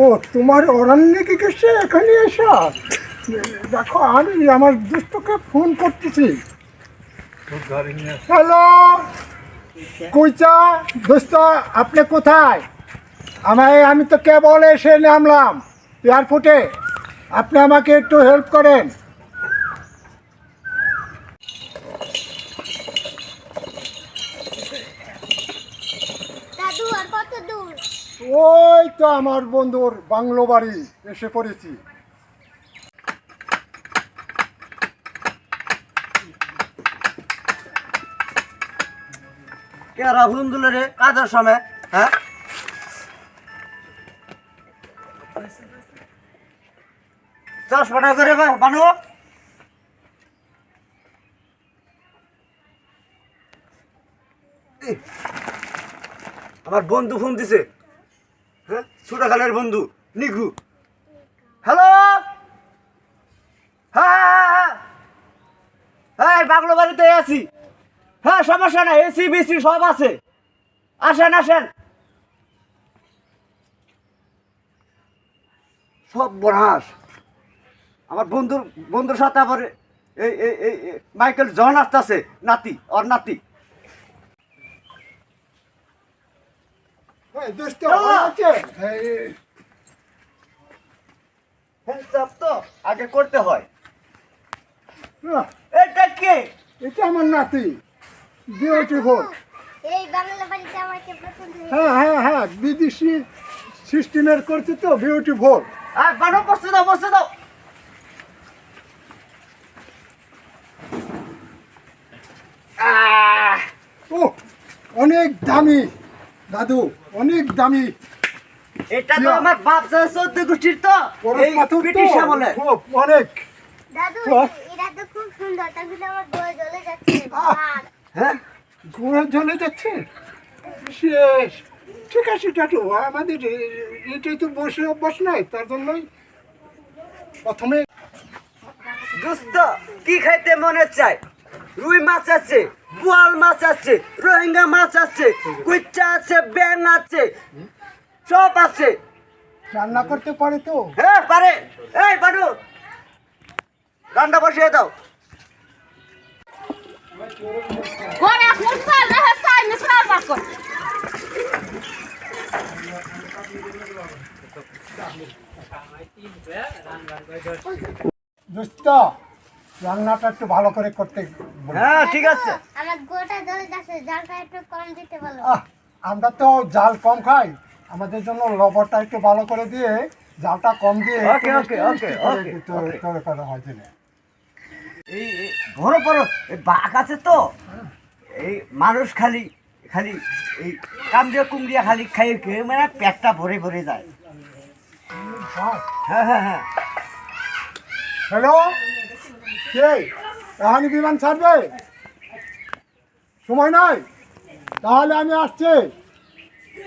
ও, তোমার অরণ্যে গেছে এখানে এসো। দেখো, আমি আমার দুষ্টকে ফোন করতেছি। হ্যালো কুইচা দোস্ত আপনি কোথায়? আমায়, আমি তো কেবল এসে নামলাম, এয়ারপোর্টে। আপনি আমাকে একটু হেল্প করেন দাদু আর কত দূর ওই তো আমার বন্ধুর বাংলো বাড়ি, এসে পড়েছি। হ্যাঁ? করে বানো। আমার বন্ধু ফোন দিছে। ছোটখালের বন্ধু নিঘু হ্যালো? হ্যাঁ হ্যাঁ হ্যাঁ হ্যাঁ। বাংলো বাড়িতে আছি হ্যাঁ সমস্যা নাই, এসি, বিসি সব আছে। আসেন আসেন। সব বরহাস। আমার বন্ধুর বন্ধুর সাথে আবার এই মাইকেল জন আসতেছে, নাতি, ওর নাতি এই দোস্ত চলো। ভালো আছে? এই, হ্যান্ডসাপ তো আগে করতে হয়। এটা কে? এটা আমার নাতি। বিউটিফুল এই বাংলা বাড়িতে আমাকে পছন্দ হ্যাঁ হ্যাঁ হ্যাঁ বিদেশি সিস্টেমের করছে তো বিউটিফুল আর বানো বসতে দাও বসতে দাও। ও অনেক দামি। দাদু অনেক দামি। এটা তো আমার বাপ চোদ্দ গোষ্ঠীর তো। এই তো, খুব অনেক। দাদু এটা তো খুব সুন্দর তাহলে আমার জ্বলে যাচ্ছে হ্যাঁ? ঘোড়া চলে যাচ্ছে? শেষ। ঠিক আছে টাটু আমাদের এটাই তো বসে অভ্যাস নাই তার জন্যই প্রথমে দোস্ত কি খাইতে মনে চায়? রুই মাছ আছে বোয়াল মাছ আছে রোহিঙ্গা মাছ আছে কুচ্চা আছে ব্যাং আছে সব আছে। রান্না করতে পারে তো? হ্যাঁ পারে। এই বানু রান্না বসিয়ে দাও। না দোস্ত রান্নাটা একটু ভালো করে করতে হ্যাঁ ঠিক আছে। আমার গোটা জ্বলে যাচ্ছে জালটা একটু কম দিতে বলো। আমরা তো জাল কম খাই। আমাদের জন্য লবণটা একটু ভালো করে দিয়ে জালটা কম দিয়ে একটু okay, মিষ্টি মিষ্টি okay, করে. করে হয়। এই বড় বড় এই বাঘ আছে তো। এই মানুষ খালি খালি এই কামড়িয়া কুমড়িয়া খালি খাই খেয়ে মানে পেটটা ভরে ভরে যায়। হ্যাঁ হ্যাঁ হ্যাঁ। হ্যালো কে কাহানি বিমান ছাড়বে? সময় নাই? তাহলে আমি আসছি।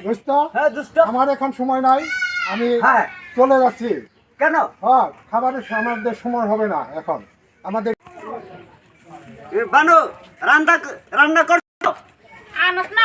দোস্ত হ্যাঁ আমার এখন সময় নাই। আমি হ্যাঁ। চলে যাচ্ছি। কেন? হ্যাঁ খাবারের আমাদের সময় হবে না এখন। আমাদের বানু রান্না রান্না আনস না